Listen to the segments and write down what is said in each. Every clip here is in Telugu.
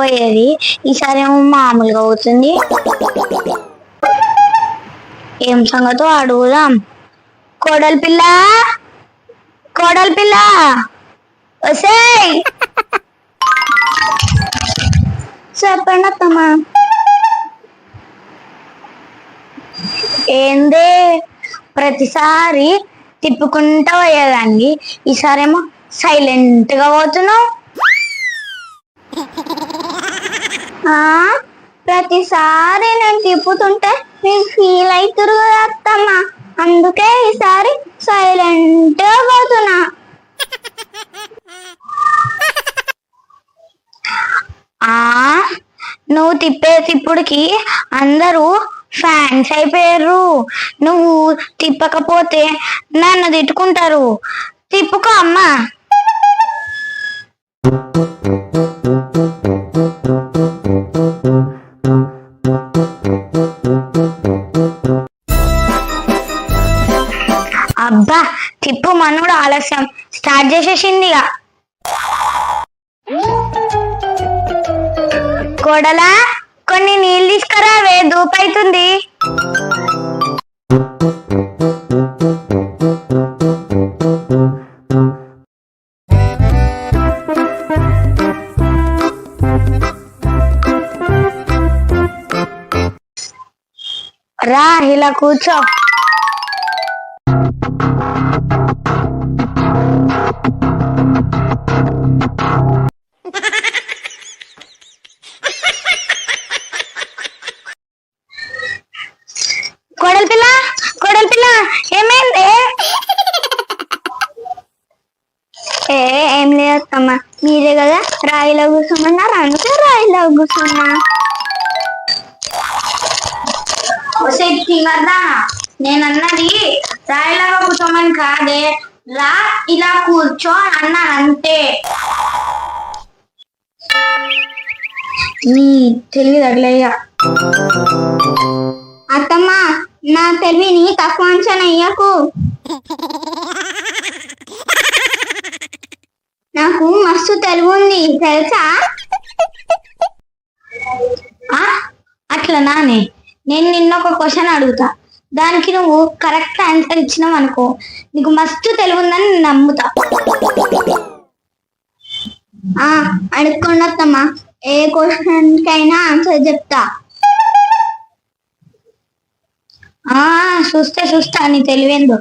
పోయేది. ఈసారి ఏమో మామూలుగా అవుతుంది. ఏం సంగతో అడుగుదాం. కోడలి పిల్ల! కోడలి పిల్ల! వసే చెప్పండి అత్తమ్మా. ఏందే? ప్రతిసారి తిప్పుకుంటా పోయేదాన్ని. ఈసారేమో సైలెంట్గా పోతున్నావు ఆ, ప్రతిసారి నేను తిప్పుతుంటే మీరు ఫీల్ అవుతురు కదా అత్తమ్మ. అందుకే ఈసారి సైలెంట్ పోతున్నా. ఆ నువ్వు తిప్పే తిప్పుడికి అందరూ ఫ్యాన్స్ అయిపోయారు నువ్వు తిప్పకపోతే నన్ను తిట్టుకుంటారు. తిప్పుకో అమ్మా. తిప్పు ఆలస్యం. స్టార్ట్ చేసేసింది ఇక కోడలా కొన్ని నీళ్ళు తీసుకురావే దూపైతుంది రా ఇలా కూర్చో. రాయిలో కూర్చోమన్నారు అందుకే రాయిలో కూర్చున్నా తినదా నేను అన్నది రాయిలాగా కూర్చోమని కాదే రా ఇలా కూర్చో అన్నా అంతే నీ తెలివి తగలయ్యా అత్తమ్మ నా తెలివిని తక్కువ అంచనా అయ్యకు నాకు మస్తు తెలివి ఉంది తెలుసా? ఆ? అట్లా నానే. నేను నిన్న ఒక క్వశ్చన్ అడుగుతా. దానికి నువ్వు కరెక్ట్ ఆన్సర్ ఇచ్చినావు అనుకో. నీకు మస్తు తెలివి ఉందని నేను నమ్ముతా. ఆ అడుక్కుండత్తమ్మా. ఏ క్వశ్చన్ కైనా ఆన్సర్ చెప్తా. ఆ చూస్తే చూస్తా నీ తెలివేందో.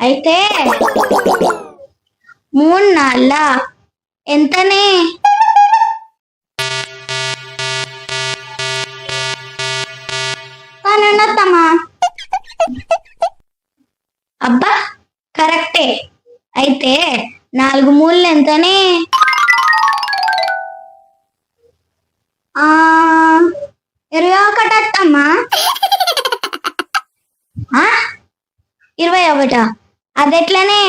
అయితే మూడు నాళ్ళ ఎంతనే? పన్నెండత్తమ్మా అబ్బా కరెక్టే. అయితే నాలుగు మూళ్ళు ఎంతనే? ఆ ఇరవై ఒకటి అత్తమ్మా. ఆ? ఇరవై ఒకటా? అదెట్లనే?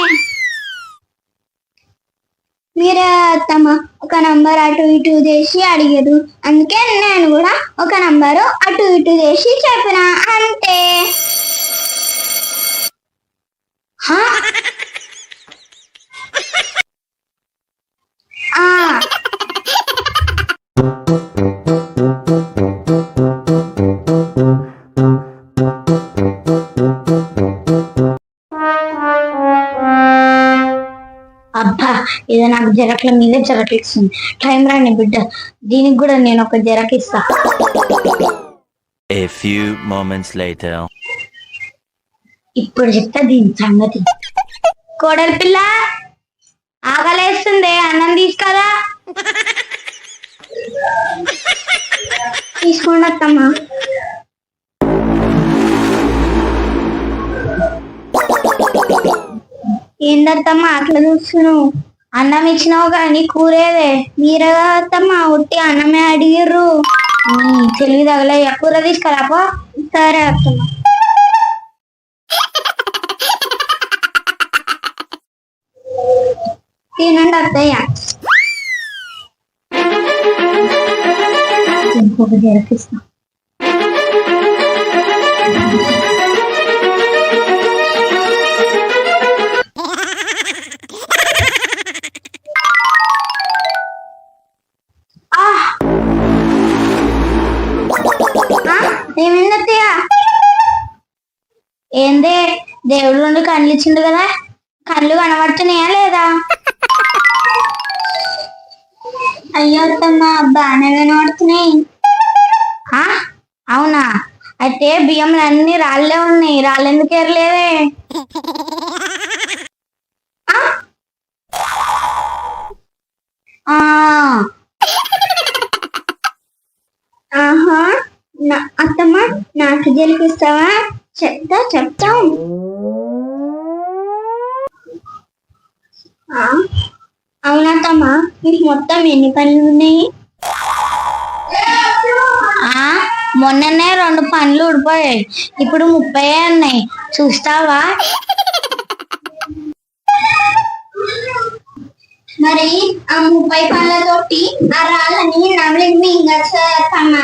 మీరు అత్తమ్మ ఒక నంబర్ అటు ఇటు చేసి అడిగారు. అందుకే నేను కూడా ఒక నంబరు అటు ఇటు చేసి చెప్పిన. అంతే. ఆ. అబ్బా ఇది నాకు జరకల మీద జరకిస్తుంది టైం రాని బిడ్డ దీనికి కూడా నేను ఒక జరకిస్తా A few moments later. ఇప్పుడు చెప్తా దీని సంగతి. కోడలి పిల్ల ఆకలేస్తుంది అన్నం తీసుకదా తీసుకోండి అత్తమ్మా. ఏందత్తమ్మా అట్లా చూస్తున్నావు అన్నం ఇచ్చినావు కానీ కూరేదే మీరే అత్తమ్మా ఉట్టి అన్నమే అడిగిర్రు. తెలివి తగలే. కూర తీసుకురాపో సరే అత్తమ్మ. తినండి అత్తయ్య. ఇంకొక జరపిస్తా దేవుడు రెండు కళ్ళు ఇచ్చిండు కదా? కళ్ళు కనబడుతున్నాయా లేదా? అయ్యో అత్తమ్మ బాగానే కనబడుతున్నాయి ఆ? అవునా? అయితే బియ్యం అన్ని రాళ్ళే ఉన్నాయి. రాళ్ళెందుకు ఎరలేదే ఆ? ఆహా. అత్తమ్మ నాకు గెలిపిస్తావా చెప్తా చెప్తాం. అవునా తమ్మా మీకు మొత్తం ఎన్ని పనులు ఉన్నాయి? ఆ? మొన్ననే రెండు పనులు ఊడిపోయాయి. ఇప్పుడు ముప్పై ఉన్నాయి చూస్తావా? మరి ఆ ముప్పై పనులతోటి ఆ రాళ్ళని నమిలికి మింగచ్చమ్మా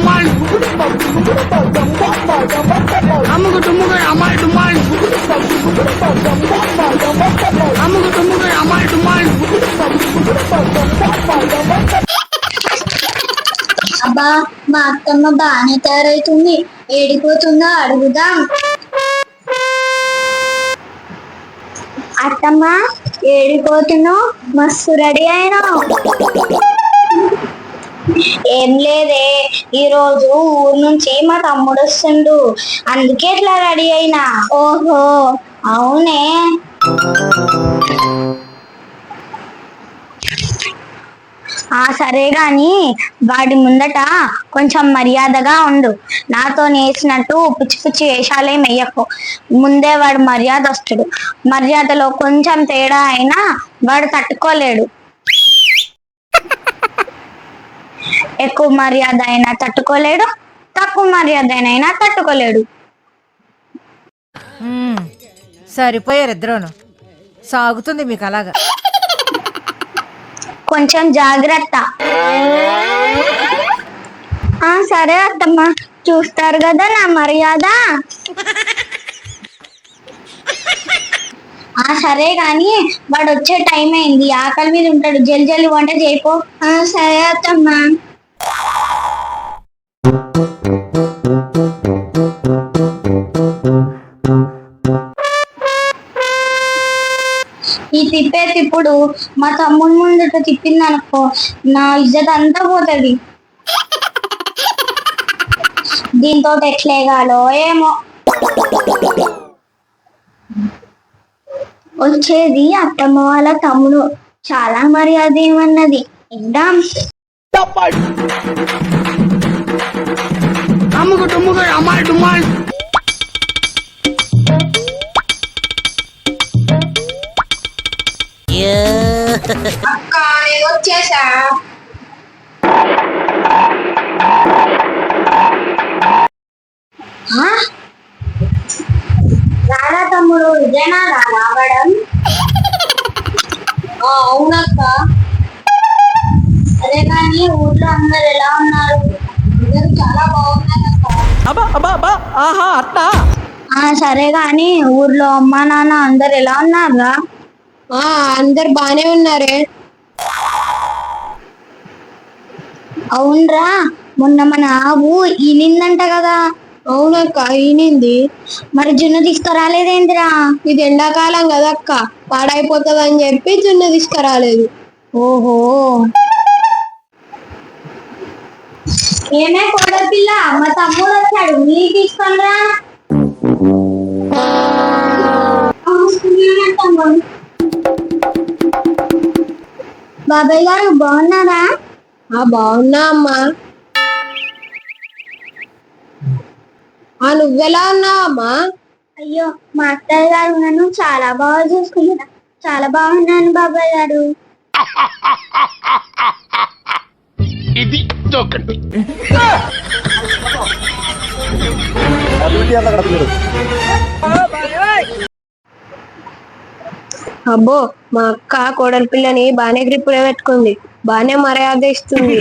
మా అత్తమ్మ బాగానే తయారైతుంది. ఏడిపోతుందో అడుగుదాం. అత్తమ్మ ఏడిపోతున్నావు? మస్తు రెడీ అయినావు. ఏం లేదే ఈరోజు ఊరు నుంచి మా తమ్ముడు వస్తుండు. అందుకే ఇట్లా రెడీ అయినా. ఓహో అవునే. ఆ సరే గాని వాడి ముందట కొంచెం మర్యాదగా ఉండు. నాతో నేసినట్టు పిచ్చి పిచ్చి వేషాలేం వెయ్యకు ముందే వాడు మర్యాద వస్తుడు మర్యాదలో కొంచెం తేడా అయినా వాడు తట్టుకోలేడు. ఎక్కువ మర్యాద అయినా తట్టుకోలేడు. తక్కువ మర్యాద అయినా తట్టుకోలేడు. సరిపోయారు ఇద్దరును. సాగుతుంది మీకు అలాగా. కొంచెం జాగ్రత్త. ఆ సరే అత్తమ్మ. చూస్తారు కదా నా మర్యాద? ఆ సరే గాని వాడు వచ్చే టైం అయింది. ఆకలి మీద ఉంటాడు. జల్ జల్ది వంట చేయిపో ఆ సరే అత్తమ్మా. ఈ తిప్పే తిప్పుడు మా తమ్ముడు ముందు తిప్పింది అనుకో నా ఇజ్జత్ అంతా పోతుంది. దీంతో ఎట్లేగాలో ఏమో. వచ్చేది అత్తమ్మ వాళ్ళ తమ్ముడు. చాలా మర్యాద ఏమన్నది. ఇద్దాం. అమ్ముకు టుమ్ముకు అమ్మాయి అక్క వచ్చేసా రారా తమ్ముడు ఇదేనా రా రావడం అవునక్క అదే కానీ ఊర్లో అందరు ఎలా ఉన్నారు అందరూ చాలా బాగున్నారు అక్క ఆ, సరే గాని ఊర్లో అమ్మా నాన్న అందరు ఎలా ఉన్నారా ఆ అందరు బానే ఉన్నారే? అవునరా మొన్న మన ఆవు ఈనిందంట కదా. అవునక్క ఈనింది మరి జున్ను తీసుకురాలేదేంటిరా ఇది ఎండాకాలం కదక్క పాడైపోతుంది అని చెప్పి జున్ను తీసుకురాలేదు. ఓహో. ఏమే కోడ పిల్ల మా తమ్ముడు వచ్చాడు నీ తీసుకొనిరా బాబాయ్ గారు బాగున్నారా? ఆ బాగున్నా అమ్మా. ఆ నువ్వెలా ఉన్నావమ్మా అయ్యో మా అత్తయ్య గారు నన్ను చాలా బాగా చూసుకుంటున్నా చాలా బాగున్నాను బాబాయ్ గారు. అబ్బో మా అక్క కోడలి పిల్లని బానే గ్రిప్పులో పెట్టుకుంది. బానే మర్యాద ఇస్తుంది.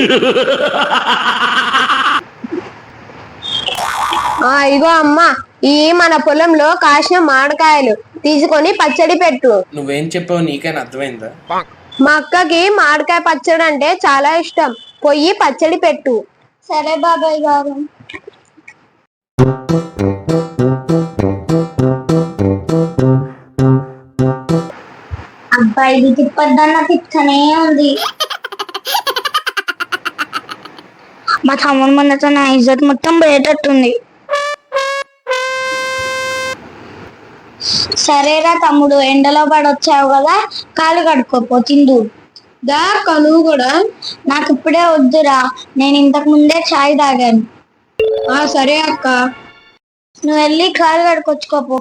ఆ ఇగో అమ్మా ఈ మన పొలంలో కాసిన మామిడికాయలు తీసుకొని పచ్చడి పెట్టు. నువ్వేం చెప్పావు నీకైనా అర్థమైందా? మా అక్కకి మామిడికాయ పచ్చడి అంటే చాలా ఇష్టం. పొయ్యి పచ్చడి పెట్టు. సరే బాబాయ్ గారు అబ్బాయి ఇది తిప్పద్దన్న తిప్పుతూనే ఉంది. మా తమ్ముడు మొన్నతో నా ఇజ్జత్ మొత్తం పోయేటట్టుంది. సరేరా తమ్ముడు ఎండలో పడొచ్చావు కదా కాలు కడుక్కోపో తిందు. దా నువ్వు కూడా. నాకు ఇప్పుడే వద్దురా నేను ఇంతకు ముందే చాయ్ తాగాను. ఆ సరే అక్క. నువ్వు వెళ్ళి కాలు కడుకొచ్చుకోపో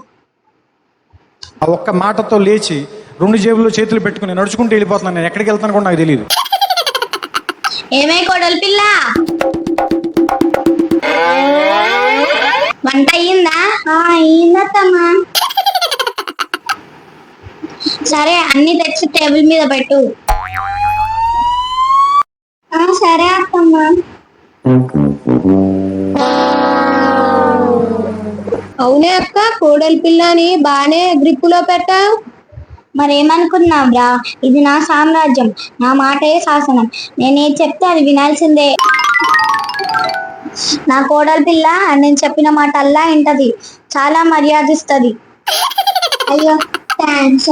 ఆ ఒక్క మాటతో లేచి రెండు జేబుల్లో చేతులు పెట్టుకుని నడుచుకుంటూ వెళ్ళిపోతున్నాను. నేను ఎక్కడికి వెళ్తాను కూడా నాకు తెలియదు ఏమై కొడలి పిల్ల? వంట అయ్యిందా? అయ్యిందమ్మా సరే అన్ని తెచ్చి టేబుల్ మీద పెట్టు. సరే అత్తమ్మా. అవునే అక్క? కోడలి పిల్లని బానే గ్రిప్పులో పెట్టావు? మరేమనుకున్నావురా? ఇది నా సామ్రాజ్యం నా మాటే శాసనం. నేనేం చెప్తే అది వినాల్సిందే. నా కోడలి పిల్ల నేను చెప్పిన మాట అల్లా వింటది చాలా మర్యాదిస్తుంది. అయ్యో థ్యాంక్స్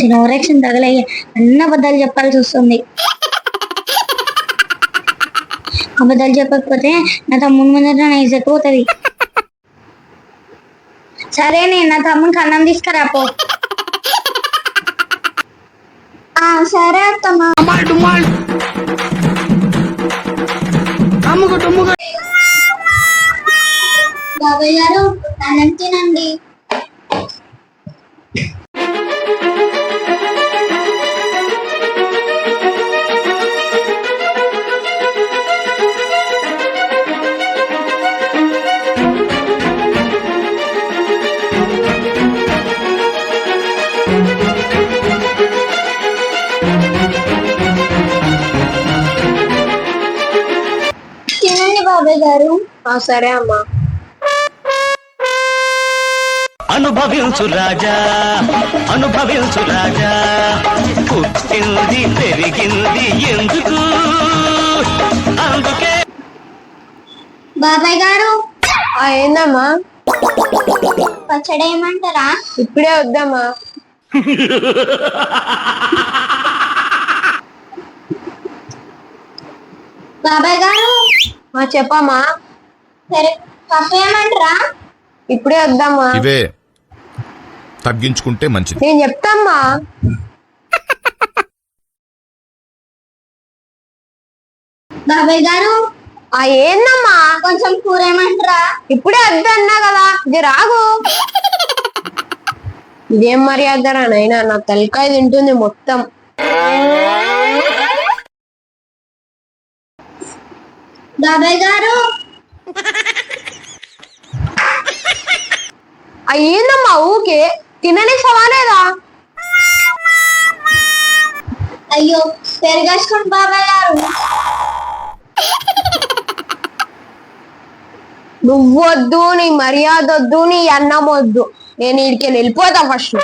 జనరేషన్ తగలయ్య అన్న అబద్ధాలు చెప్పాల్సి వస్తుంది. అబద్ధాలు చెప్పకపోతే నా తమ్ముడు ముందర నా ఇజ్జత్ పోతుంది సరే నేను నా తమ్మునికి అన్నం తీసుకురాపో ఆ, సరే అత్తమ్మా బాబాయ్ గారు అన్నం తినండి సరే అమ్మా. అనుభవించు రాజా అనుభవించు రాజా. పుట్టింది పెరిగింది ఎందుకు? అందుకే బాబాయ్ గారు. ఆ ఏందమ్మా? పచ్చడి ఏమంటారా ఇప్పుడే వద్దమ్మా. బాబాయ్ గారు. ఆ చెప్పమ్మా. సరే ఇప్పుడే వద్దమ్మా ఇవే. తగ్గించుకుంటే మంచిది. నేను చెప్తామ్మా. బాబాయ్ గారు ఆ ఏందమ్మా? కొంచెం కూర ఏమంటారా ఇప్పుడే వద్దు అన్నా కదా. ఇది రాగు. ఇదేం మర్యాదరా నైనా నా తలకాయ తింటుంది మొత్తం. బాబాయ్ గారు ఆ ఏందమ్మా ఊకే? తినని సవాలేదా అయ్యో పెరగేసుకోండి బాబాయ్ గారు. నువ్వొద్దు నీ మర్యాద వద్దు నీ అన్నం వద్దు నేను వీడికి వెళ్ళిపోతా ఫస్ట్.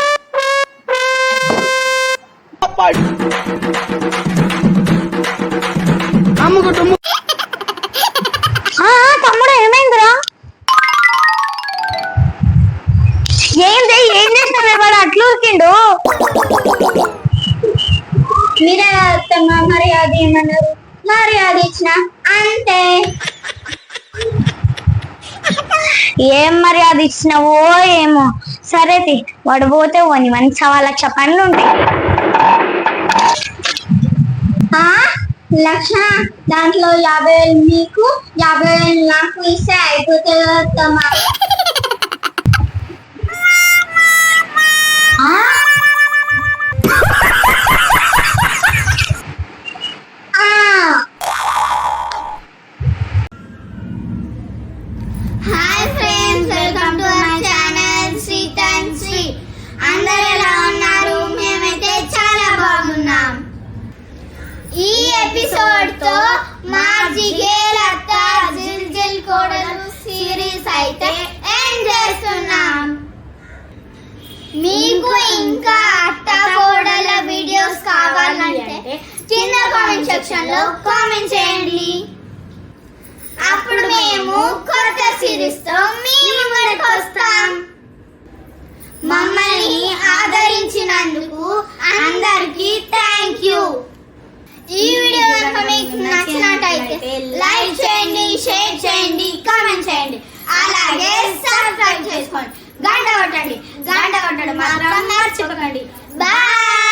అమ్ముకు డుమ్ము ఉరికిండు మీరే అత్తమ్మ మర్యాద ఏమన్నారు? మర్యాద ఇచ్చిన అంతే ఏం మర్యాద ఇచ్చినావో ఏమో. సరే తి, వాడు పోతే పోని మనకి సవా లక్ష పనులు ఉంటాయి లక్ష దాంట్లో యాభై వేలు మీకు యాభై వేలు నాకు ఇస్తే అయిపోతుంది సిరీస్తో మీ ముందుకు వస్తాం. మమ్మల్ని ఆదరించినందుకు అందరికీ థ్యాంక్ యూ ఈ వీడియో కనుక మీకు నచ్చినట్టయితే లైక్ చేయండి షేర్ చేయండి కామెంట్ చేయండి. అలాగే సబ్స్క్రైబ్ చేసుకోండి. గంట కొట్టండి. గంట కొట్టడం మాత్రం మర్చిపోకండి. బాయ్